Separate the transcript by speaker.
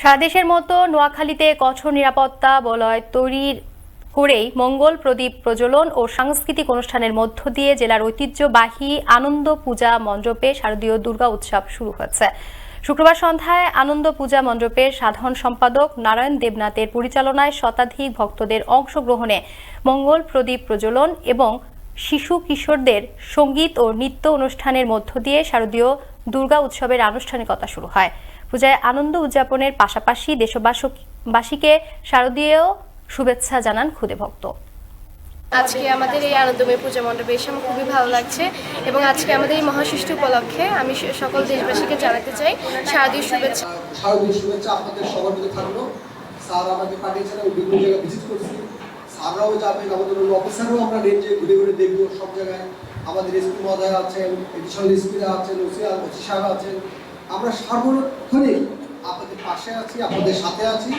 Speaker 1: সারা দেশের মতো নোয়াখালীতে কঠোর নিরাপত্তা বলয় তৈরির করেই মঙ্গল প্রদীপ প্রজ্বলন ও সাংস্কৃতিক অনুষ্ঠানের মধ্য দিয়ে জেলার ঐতিহ্যবাহী আনন্দ পূজা মণ্ডপে শারদীয় দুর্গা উৎসব শুরু হয়েছে। শুক্রবার সন্ধ্যায় আনন্দ পূজা মণ্ডপের সাধারণ সম্পাদক নারায়ণ দেবনাথের পরিচালনায় শতাধিক ভক্তদের অংশগ্রহণে মঙ্গল প্রদীপ প্রজ্বলন এবং শিশু কিশোরদের সংগীত ও নৃত্য অনুষ্ঠানের মধ্য দিয়ে শারদীয় দুর্গা উৎসবের আনুষ্ঠানিকতা শুরু হয়। পূজায় আনন্দ উদযাপনের পাশাপাশি দেশবাসীকে শারদীয় শুভেচ্ছা জানান খুদে ভক্ত।
Speaker 2: আজকে আমাদের এই আনন্দময় পূজা মণ্ডপে এসে আমার খুবই ভালো লাগছে এবং আজকে আমাদের এই মহাষষ্ঠী উপলক্ষে আমি স- সকল দেশবাসীকে জানাতে চাই শারদীয় শুভেচ্ছা।
Speaker 3: শারদীয় শুভেচ্ছা আপনাদের সবার মধ্যে থাকল। স্যার আমাকে পাঠিয়েছেন আমি বিভিন্ন জায়গায় ভিজিট করছি। স্যাররাও যাবেন আমাদের অন্য অফিসারও আমরা রেঞ্জে ঘুরে ঘুরে দেখব সব জায়গায়। আমাদের এসপি মহোদয় আছেন এডিশনাল এসপিরা আছেন ওসি ওসি সাহেব আছেন। আমরা সার্বক্ষণিক আপনাদের পাশে আছি আপনাদের সাথে আছি।